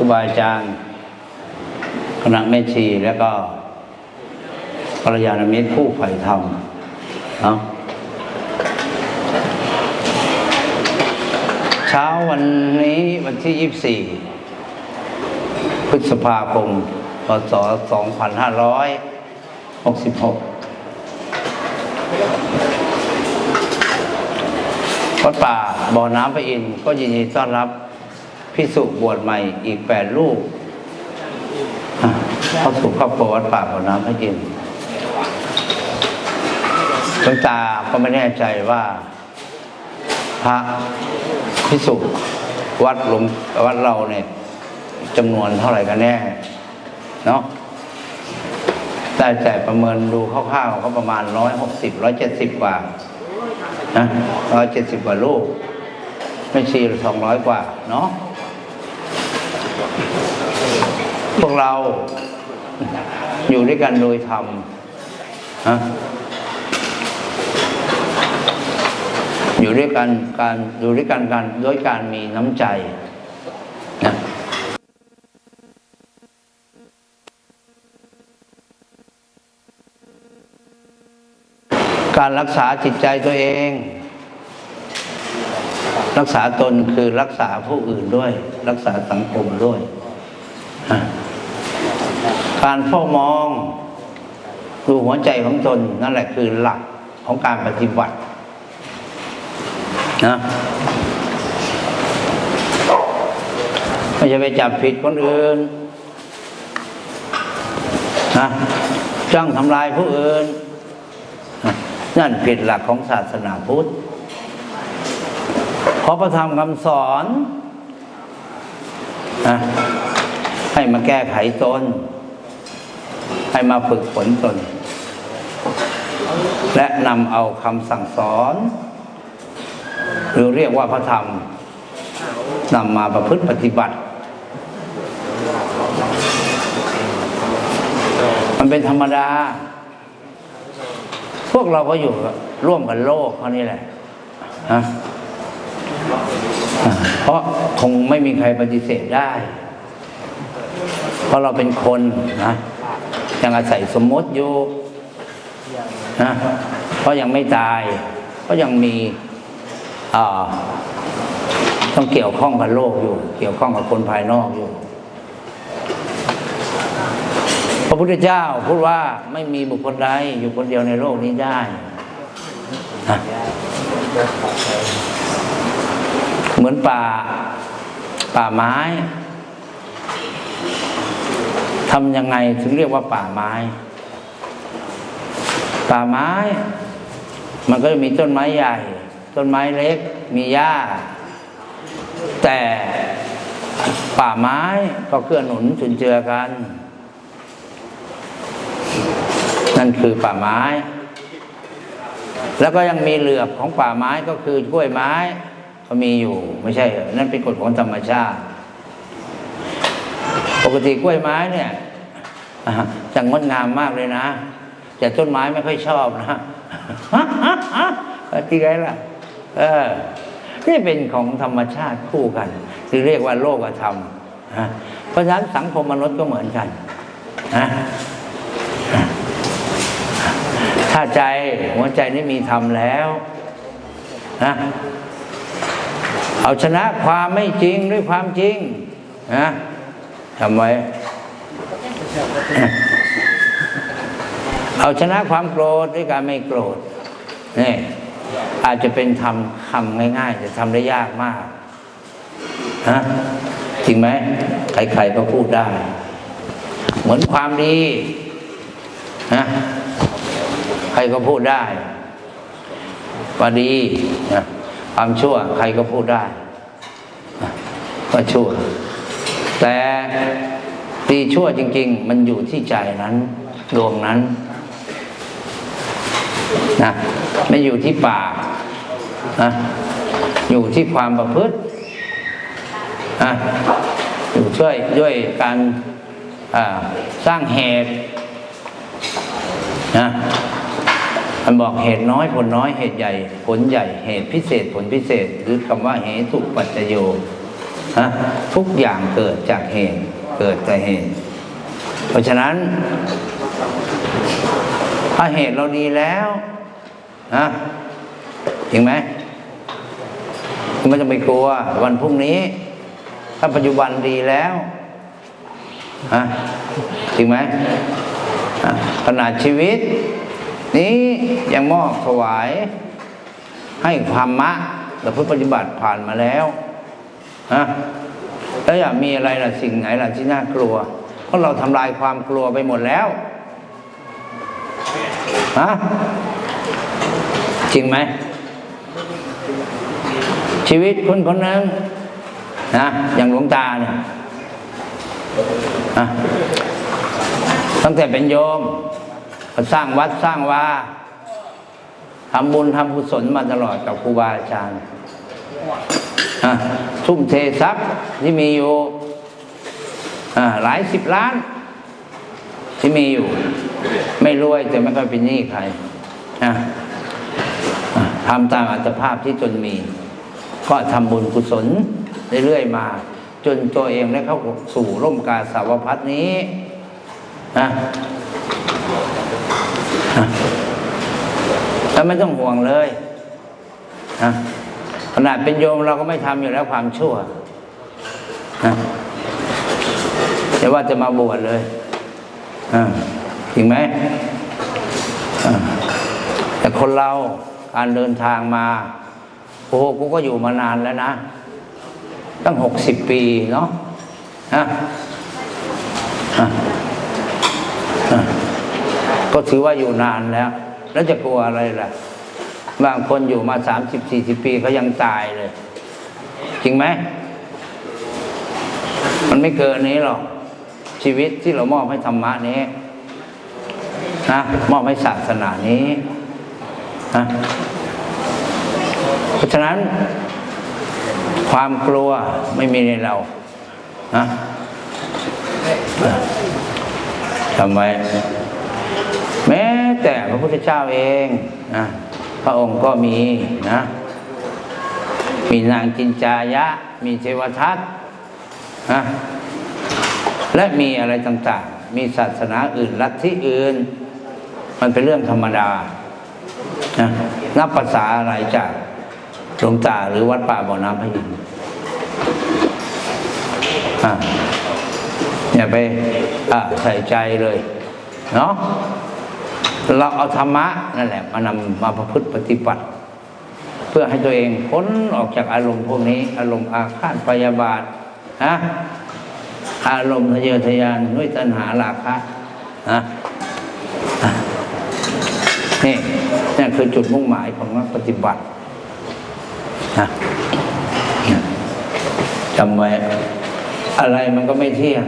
รูบาอาจารย์คณะแม่ชีแล้วก็กัลยาณมิตรผู้ใฝ่ธรรมเนาะเช้าวันนี้วันที่ 24 พฤษภาคมพศ 2566 วัดป่าบ่อน้ำพระอินทร์ก็ยินดีต้อนรับ พิสุบวชใหม่อีกแปดลูกเข้าสู่ครอบครัววัดป่าบ่อน้ำพระอินทร์หลวงตาก็ไม่แน่ใจว่า พระพิสุวัดหลวงวัดเราเนี่ยจำนวนเท่าไหร่กันแน่ เนาะแต่แต่ประเมินดูคร่าวๆก็ประมาณร้อยหกสิบร้อยเจ็ดสิบกว่านะร้อยเจ็ดสิบกว่าลูก ไม่ชีสองร้อยกว่า เนาะ พวกเราอยู่ด้วยกันโดยธรรมนะอยู่ด้วยกันการอยู่ด้วยกันกันด้วยการมีน้ำใจนะการรักษาจิตใจตัวเอง รักษาตนคือรักษาผู้อื่นด้วย รักษาสังคมด้วย การเฝ้ามองดูหัวใจของตนนั่นแหละคือหลักของการปฏิบัตินะไม่ใช่ไปจับผิดคนอื่นนะจ้องทำลายผู้อื่น นั่นผิดหลักของศาสนาพุทธ ราะพระธรรมคำสอนนะให้มาแก้ไขตน ให้มาฝึกฝนตน และนำเอาคำสั่งสอนหรือเรียกว่าพระธรรมนำมาประพฤติปฏิบัติ มันเป็นธรรมดา พวกเราก็อยู่ร่วมกันโลกเขานี่แหละฮะ เพราะคงไม่มีใครปฏิเสธได้ เพราะเราเป็นคนนะยังอาศัยสมมติอยู่นะเพราะยังไม่ตายก็ยังมีต้องเกี่ยวข้องกับโลกอยู่ เกี่ยวข้องกับคนภายนอกอยู่พระพุทธเจ้าพูดว่าไม่มีบุคคลใดอยู่คนเดียวในโลกนี้ได้นะ เหมือนป่า ป่าไม้ ทำยังไงถึงเรียกว่าป่าไม้ ป่าไม้ มันก็จะมีต้นไม้ใหญ่ ต้นไม้เล็ก มีหญ้า แต่ป่าไม้ก็เกื้อหนุนจุนเจือกัน นั่นคือป่าไม้ แล้วก็ยังมีเหลือบของป่าไม้ก็คือกล้วยไม้ ก็มีอยู่ ไม่ใช่เหรอนั่นเป็นกฎของธรรมชาติ ปกติกล้วยไม้เนี่ยอ่าจะงดงามมากเลยนะ แต่ต้นไม้ไม่ค่อยชอบนะฮะที่ไงล่ะ เออนี่เป็นของธรรมชาติคู่กันหรือเรียกว่าโลกธรรมนะเพราะฉะนั้นสังคมมนุษย์ก็เหมือนกันนะถ้าใจหัวใจนี่มีธรรมแล้วนะ เอาชนะความไม่จริงด้วยความจริงนะทำไว้ เอาชนะความโกรธด้วยการไม่โกรธนี่อาจจะเป็นทำคำง่ายๆแต่ทำได้ยากมากฮะจริงไหมใครๆก็พูดได้ เหมือนความดีนะใครก็พูดได้ว่าดีนะความชั่วใครก็พูดได้ ว่าชั่ว แต่ดีชั่วจริง ๆ มันอยู่ที่ใจนั้นดวงนั้นนะไม่อยู่ที่ปากนะอยู่ที่ความประพฤตินะอยู่ช่วยด้วยการสร้างเหตุนะมันบอกเหตุน้อยผลน้อยเหตุใหญ่ ผลใหญ่เหตุพิเศษผลพิเศษ หรือคำว่าเหตุปัจจโย ฮะทุกอย่างเกิดจากเหตุ เกิดแต่เหตุ เพราะฉะนั้น ถ้าเหตุเราดีแล้วนะจริงไหมคุณไม่ต้องไปกลัว วันพรุ่งนี้ ถ้าปัจจุบันดีแล้วฮะจริงไหมขนาดชีวิต นี้ยังมอบถวายให้ความมะเราเพื่อปฏิบัติผ่านมาแล้ว ฮะแล้วอยากมีอะไรล่ะสิ่งไหนล่ะที่น่ากลัว เพราะเราทำลายความกลัวไปหมดแล้วฮะจริงไหม ชีวิตคนคนนึงนะอย่างหลวงตาเนี่ยตั้งแต่เป็นโยมก็สร้างวัดสร้างวาทำบุญทำกุศลมาตลอดกับครูบาอาจารย์ ทุ่มเททรัพย์ที่มีอยู่หลายสิบล้าน ที่มีอยู่ ไม่รวยแต่ไม่ค่อยเป็นหนี้ใครทำตามอัตภาพที่ตนมี ก็ทำบุญกุศลเรื่อยๆมา จนตัวเองได้เข้าสู่ร่มกาสาวพัฒนี้นะแล้วไม่ต้องห่วงเลยนะ นาดเป็นโยมเราก็ไม่ทำอยู่แล้วความชั่วนะแต่ว่าจะมาบวชเลยอ่าจริงไหมแต่คนเราการเดินทางมา โอ้โหกูก็อยู่มานานแล้วนะ ตั้งหกสิบปีเนาะฮะอะอะก็ถือว่าอยู่นานแล้ว แล้วจะกลัวอะไรล่ะ บางคนอยู่มาสามสิบสี่สิบปีเขายังตายเลย จริงไหม มันไม่เกินนี้หรอก ชีวิตที่เรามอบให้ธรรมะนี้นะมอบให้ศาสนานี้นะเพราะฉะนั้น ความกลัวไม่มีในเรานะทำไม แม้แต่พระพุทธเจ้าเองนะ พระองค์ก็มีนะ มีนางจินจายะ มีเทวทัตนะและมีอะไรต่างๆ มีศาสนาอื่นลัทธิอื่น มันเป็นเรื่องธรรมดานะนับภาษาอะไรจากหลวงตาหรือวัดป่าบ่อน้ำพระอินอย่าไปใส่ใจเลย เนาะ เราเอาธรรมะนั่นแหละมานำมาประพฤติปฏิบัติ เพื่อให้ตัวเองพ้นออกจากอารมณ์พวกนี้ อารมณ์อาฆาตพยาบาทนะอารมณ์ทะเยอทะยานด้วยตัณหาราคะนะอะนี่นี่คือจุดมุ่งหมายของนักปฏิบัตินะจำไว้อะไรมันก็ไม่เที่ยง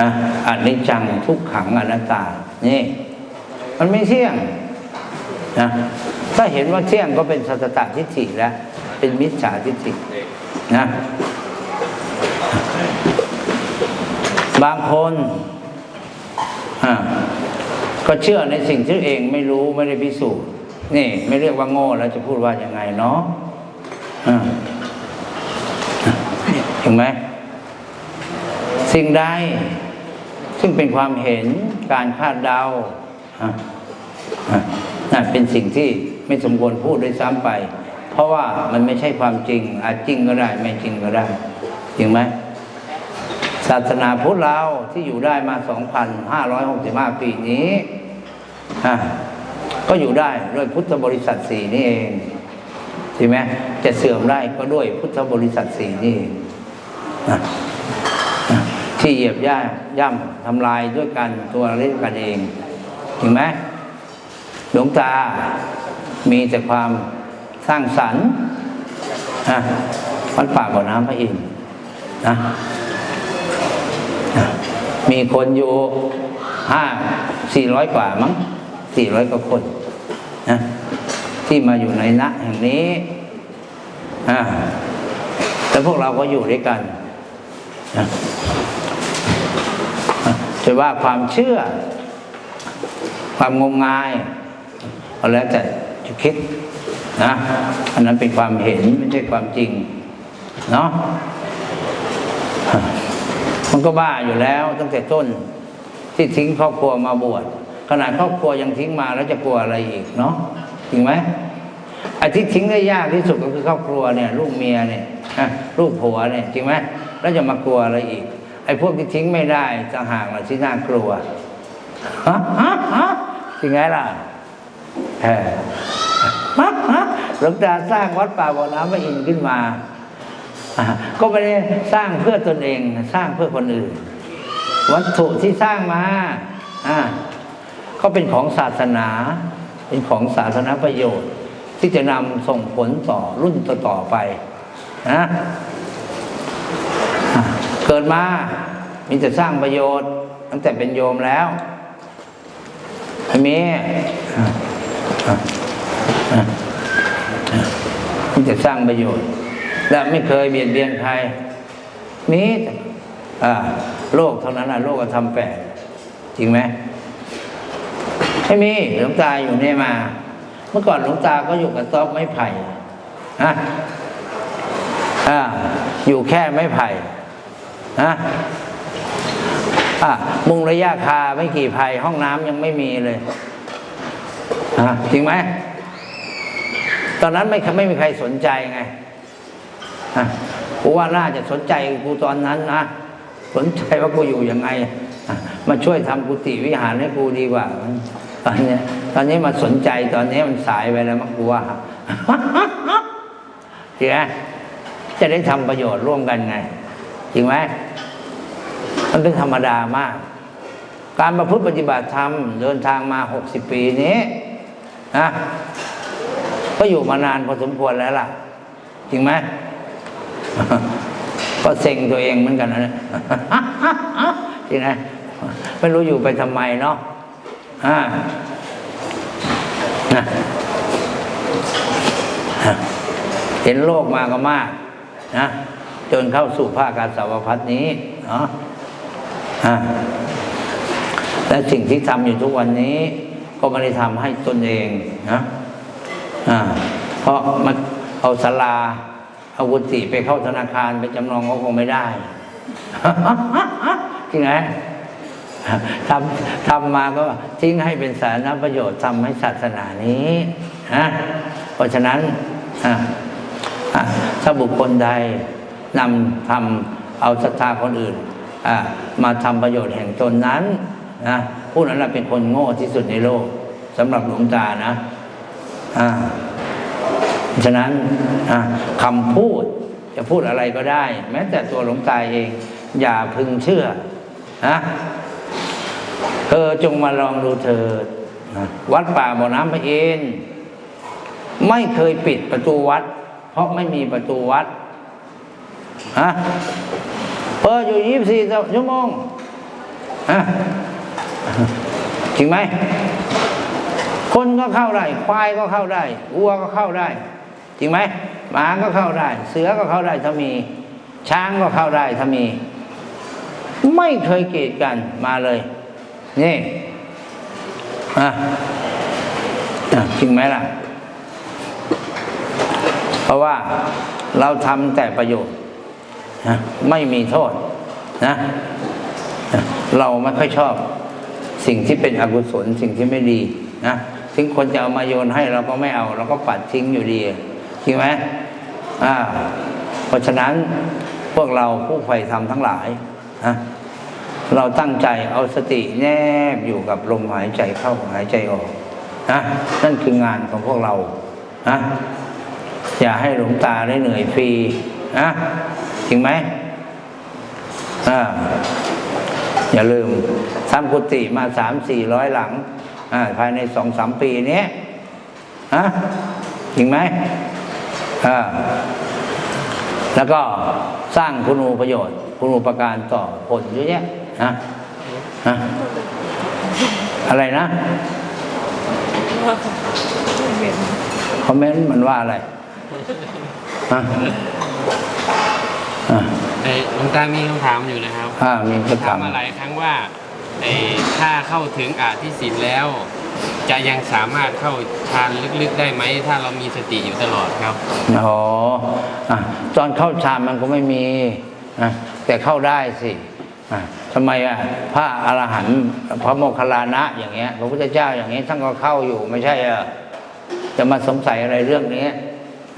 นะอันนี้จังทุกขังอนัตตา นี่ มันไม่เที่ยงนะถ้าเห็นว่าเที่ยงก็เป็นสัตตทิฏฐิแล้ว เป็นมิจฉาทิฏฐินะบางคนอ่าก็เชื่อในสิ่งที่เองไม่รู้ไม่ได้พิสูจน์นี่ไม่เรียกว่าโง่แล้วจะพูดว่ายังไงเนาะอ่าเห็นไหมสิ่งใดซึ่งเป็นความเห็นการคาดเดา นั่นเป็นสิ่งที่ไม่สมควรพูดด้วยซ้ำไป เพราะว่ามันไม่ใช่ความจริง อาจจริงก็ได้ ไม่จริงก็ได้ จริงไหมศาสนาพุทธเราที่อยู่ได้มา 2,565 ปีนี้อะก็อยู่ได้ด้วยพุทธบริษัทสี่นี่เองใช่ไหมจะเสื่อมได้ก็ด้วยพุทธบริษัทสี่นี่เองที่เหยียบย่าย่ำทำลายด้วยกันตัวเล่นกันเอง เห็นไหมหลวงตามีแต่ความสร้างสรรค์นะวัดป่าบ่อน้ำพระอินทร์นะมีคนอยู่ห้าสี่ร้อยกว่ามั้งสี่ร้อยกว่าคนนะที่มาอยู่ในณแห่งนี้อ่าแล้วพวกเราก็อยู่ด้วยกันนะจะว่าความเชื่อ ความงมงายก็แล้วแต่จะคิดนะอันนั้นเป็นความเห็นไม่ใช่ความจริง เนาะมันก็บ้าอยู่แล้วตั้งแต่ต้น ที่ทิ้งครอบครัวมาบวชขนาดครอบครัวยังทิ้งมาแล้วจะกลัวอะไรอีกเนาะจริงไหมไอ้ที่ทิ้งได้ยากที่สุดก็คือครอบครัวเนี่ย ลูกเมียเนี่ยลูกผัวเนี่ยจริงไหมแล้วจะมากลัวอะไรอีก ไอ้พวกที่ทิ้งไม่ได้จะห่างเราที่น่ากลัวฮะฮะฮะ จริงไงล่ะเออฮะฮะหลวงตาสร้างวัดป่าบ่อน้ำพระอินทร์ขึ้นมา ก็ไม่ได้สร้างเพื่อตนเอง สร้างเพื่อคนอื่น วัตถุที่สร้างมาอ่าก็เป็นของศาสนา เป็นของสาธารณประโยชน์ ที่จะนำส่งผลต่อรุ่นต่อๆไปนะเกิดมา มีแต่สร้างประโยชน์ ตั้งแต่เป็นโยมแล้ว ไม่มีอ่าอ่าอ่ามีแต่สร้างประโยชน์ และไม่เคยเบียดเบียนใครมีโลกเท่านั้นนะโลกธรรมแปดจริงไหมไม่มีหลวงตาอยู่เนี่ยมา เมื่อก่อนหลวงตาก็อยู่กับต๊อบไม้ไผ่ฮะอ่าอยู่แค่ไม้ไผ่ฮะ อ่ามุงระยะคาไม่กี่ไผ่ห้องน้ำยังไม่มีเลยฮะจริงไหมตอนนั้นไม่ไม่มีใครสนใจไงอะกูว่าน่าจะสนใจกูตอนนั้นนะสนใจว่ากูอยู่ยังไงอะมาช่วยทำกุฏิวิหารให้กูดีกว่าตอนนี้ตอนนี้มาสนใจตอนนี้มันสายไปแล้วมั้งกูว่าจริงไหมจะได้ทำประโยชน์ร่วมกันไงจริงไหม มันเป็นธรรมดามาก การประพฤติปฏิบัติธรรมเดินทางมาหกสิบปีนี้นะก็อยู่มานานพอสมควรแล้วล่ะ จริงไหมก็เซ็งตัวเองเหมือนกันนะเนี่ยจริงไหมไม่รู้อยู่ไปทำไมเนาะอ่านะเห็นโลกมาก็มากนะจนเข้าสู่ภาคการสาวพัฒนี้เนาะ และสิ่งที่ทำอยู่ทุกวันนี้ ก็ไม่ได้ทำให้ตนเองนะอ่าเพราะมันเอาศาลาเอาวุฒิไปเข้าธนาคารไปจำนองก็คงไม่ได้จริงไหมทำทำมาก็ทิ้งให้เป็นสาธารณประโยชน์ทำให้ศาสนานี้นะเพราะฉะนั้นถ้าบุคคลใดนำทำเอาศรัทธาคนอื่น มาทำประโยชน์แห่งตนนั้นนะผู้นั้นเป็นคนโง่ที่สุดในโลกสำหรับหลวงตานะอ่าฉะนั้นอะคำพูดจะพูดอะไรก็ได้ แม้แต่ตัวหลวงตาเอง อย่าพึงเชื่อนะเธอจงมาลองดูเถิดวัดป่าบ่อน้ำพระอินไม่เคยปิดประตูวัด เพราะไม่มีประตูวัดฮะ เปิดอยู่ยี่สิบสี่ชั่วโมงฮะจริงไหม คนก็เข้าได้ ควายก็เข้าได้วัวก็เข้าได้ จริงไหมหมาก็เข้าได้ เสือก็เข้าได้ถ้ามี ช้างก็เข้าได้ถ้ามี ไม่เคยเกีดกันมาเลย นี่อะจริงไหมล่ะ เพราะว่าเราทำแต่ประโยชน์ นะไม่มีโทษนะเราไม่ค่อยชอบสิ่งที่เป็นอกุศลสิ่งที่ไม่ดีนะถึงคนจะเอามาโยนให้เราก็ไม่เอา เราก็ปัดทิ้งอยู่ดีจริงไหมอ่าเพราะฉะนั้นพวกเราผู้ใฝ่ธรรมทั้งหลายนะเราตั้งใจเอาสติแนบอยู่กับลมหายใจเข้าหายใจออกนะนั่นคืองานของพวกเรานะอย่าให้หลวงตาได้เหนื่อยฟรีนะ จริงไหมอ่าอย่าลืมทำกุฏิมาสามสี่ร้อยหลังอ่าภายในสองสามปีนี้ฮะจริงไหมอ่าแล้วก็สร้างคุณูประโยชน์ คุณูประการต่อผลเยอะแยะนะฮะอะไรนะคอมเมนต์มันว่าอะไรฮะ อ่าไอ้หลวงตามีคำถามอยู่นะครับอ่ามีคำถาถามมมาหลายครั้งว่าไอ้ถ้าเข้าถึงอาทิศิลแล้ว จะยังสามารถเข้าฌานลึกๆได้ไหม ถ้าเรามีสติอยู่ตลอดครับอ๋ออะตอนเข้าฌานมันก็ไม่มีอะแต่เข้าได้สิอะทำไมอะพระอรหันต์พระโมคคัลลานะ อย่างเงี้ยพระพุทธเจ้าอย่างนี้ท่านก็เข้าอยู่ไม่ใช่เหรอจะมาสงสัยอะไรเรื่องนี้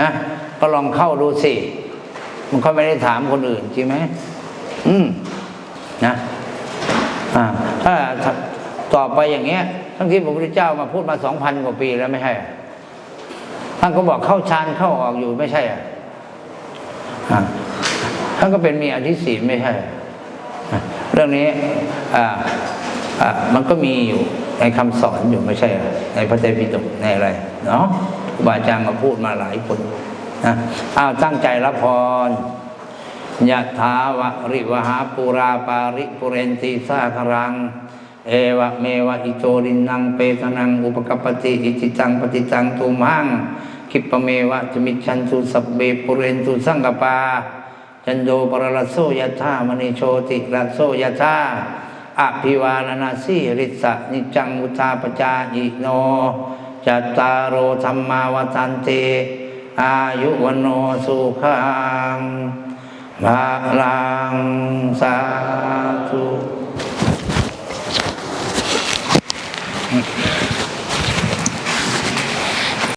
นะก็ลองเข้าดูสิ มันก็ไม่ได้ถามคนอื่นจริงไหมอืมนะอ่าถ้าต่อไปอย่างเงี้ยทั้งที่พระพุทธเจ้ามาพูดมาสองพันกว่าปีแล้วไม่ใช่ท่านก็บอกเข้าฌานเข้าออกอยู่ไม่ใช่อะท่านก็เป็นมีอธิศีไม่ใช่ เรื่องนี้มันก็มีอยู่ในคำสอนอยู่ไม่ใช่ ในพระไตรปิฎกในอะไรเนาะบาอาจารย์มาพูดมาหลายคน นะอ้าวตั้งใจรับพรยะถาวะริวหาปูราปาริปุเรนติสาครัง เอวะเมวะอิโตรินังเปตนังอุปกปปติอิจิตังปฏิตังตุมังคิปเมวะจมิชันตุสัพเบปุเรนตุสังกปาจันโดปรลโสยธามณิโชติรัสโสยธาอภิวานานาสีริสะนิจังอุทาปจาอิโนจัตตารโอธรรมาวทันเต อายุวันโนสุขังภาลังสาธุ